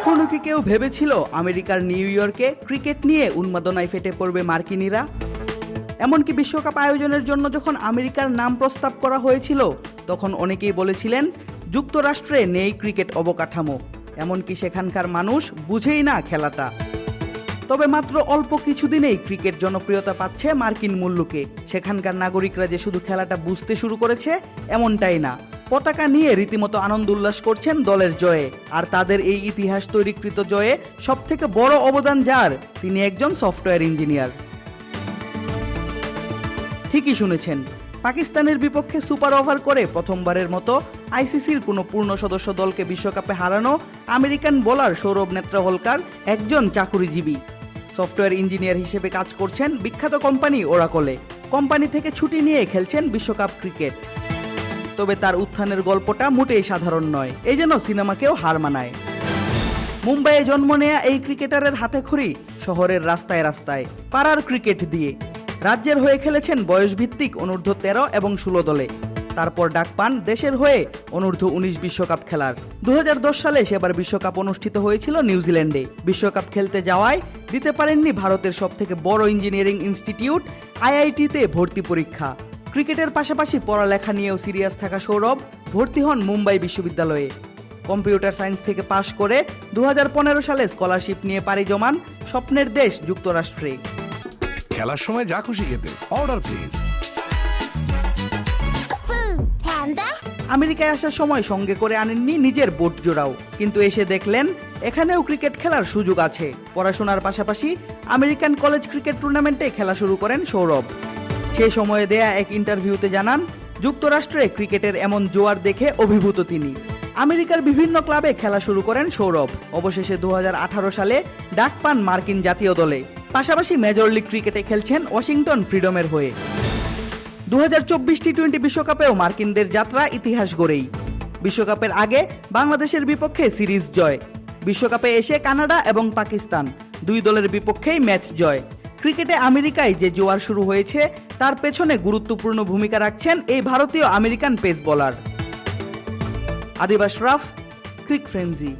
কখনো কি কেউ ভেবেছিল আমেরিকার নিউ ইয়র্কে ক্রিকেট নিয়ে উন্মাদনায় ফেটে পড়বে মার্কিনীরা? এমনকি বিশ্বকাপ আয়োজনের জন্য যখন আমেরিকার নাম প্রস্তাব করা হয়েছিল, তখন অনেকেই বলেছিলেন, যুক্তরাষ্ট্রে নেই ক্রিকেট অবকাঠামো। এমনকি সেখানকার মানুষ বুঝেই না খেলাটা। তবে মাত্র অল্প কিছুদিনেই ক্রিকেট জনপ্রিয়তা পাচ্ছে মার্কিন মূল্যকে সেখানকার নাগরিকরা যে শুধু খেলাটা বুঝতে শুরু করেছে, এমনটাই না। পতাকা নিয়ে রীতিমতো আনন্দ উল্লাস করছেন দলের জয়ে। আর তাদের এই ইতিহাস তৈরিকৃত জয়ে সবথেকে বড় অবদান যার, তিনি একজন সফটওয়্যার ইঞ্জিনিয়ার। ঠিকই শুনেছেন, পাকিস্তানের বিপক্ষে সুপার ওভার করে প্রথমবারের মতো আইসিসির কোনো পূর্ণ সদস্য দলকে বিশ্বকাপে হারানো আমেরিকান বোলার সৌরভ নেত্রহলকার একজন চাকুরিজীবী। সফটওয়্যার ইঞ্জিনিয়ার হিসেবে কাজ করছেন বিখ্যাত কোম্পানি ওরাকলে। কোম্পানি থেকে ছুটি নিয়ে খেলছেন বিশ্বকাপ ক্রিকেট। তবে তার উত্থানের গল্পটা মোটেই সাধারণ নয়। এই যেন সিনেমাকেও হার মানায়। মুম্বাইয়ে জন্ম নেয়া এই ক্রিকেটারের হাতেখড়ি শহরের রাস্তায় রাস্তায়, পাড়ার ক্রিকেট দিয়ে। রাজ্যের হয়ে খেলেছেন বয়সভিত্তিক অনূর্ধ্ব তেরো এবং ষোলো দলে। তারপর ডাক পান দেশের হয়ে অনূর্ধ্ব উনিশ বিশ্বকাপ খেলার। দু হাজার দশ সালে সেবার বিশ্বকাপ অনুষ্ঠিত হয়েছিল নিউজিল্যান্ডে। বিশ্বকাপ খেলতে যাওয়ায় দিতে পারেননি ভারতের সবথেকে বড় ইঞ্জিনিয়ারিং ইনস্টিটিউট, আইআইটিতে ভর্তি পরীক্ষা। ক্রিকেটের পাশাপাশি পড়ালেখা নিয়েও সিরিয়াস থাকা সৌরভ ভর্তি হন মুম্বাই বিশ্ববিদ্যালয়ে। কম্পিউটার সায়েন্স থেকে পাশ করে দু হাজার পনেরো সালে স্কলারশিপ নিয়ে পাড়ি জমান স্বপ্নের দেশ যুক্তরাষ্ট্রে। খেলার সময় যা খুশি খেতে অর্ডার প্লিজ আমেরিকায় আসার সময় সঙ্গে করে আনেননি নিজের বোট জোড়াও কিন্তু এসে দেখলেন এখানেও ক্রিকেট খেলার সুযোগ আছে। পড়াশোনার পাশাপাশি আমেরিকান কলেজ ক্রিকেট টুর্নামেন্টে খেলা শুরু করেন সৌরভ। সেই সময়ে দেয়া এক ইন্টারভিউতে জানান, যুক্তরাষ্ট্রে ক্রিকেটের এমন জোয়ার দেখে অভিভূত তিনি। আমেরিকার বিভিন্ন ক্লাবে খেলা শুরু করেন সৌরভ। অবশেষে দু হাজার আঠারো সালে ডাক পান মার্কিন জাতীয় দলে। পাশাপাশি মেজর লিগ ক্রিকেটে খেলছেন ওয়াশিংটন ফ্রিডমের হয়ে। দু হাজার চব্বিশ টি টোয়েন্টি বিশ্বকাপেও মার্কিনদের যাত্রা ইতিহাস গড়েই। বিশ্বকাপের আগে বাংলাদেশের বিপক্ষে সিরিজ জয়। বিশ্বকাপে এসে কানাডা এবং পাকিস্তান, দুই দলের বিপক্ষেই ম্যাচ জয়। ক্রিকেটে আমেরিকায় যে জোয়ার শুরু হয়েছে, তার পেছনে গুরুত্বপূর্ণ ভূমিকা রাখছেন এই ভারতীয় আমেরিকান পেস বোলার। আদিবাস রাফ, ক্রিক ফ্রেঞ্জি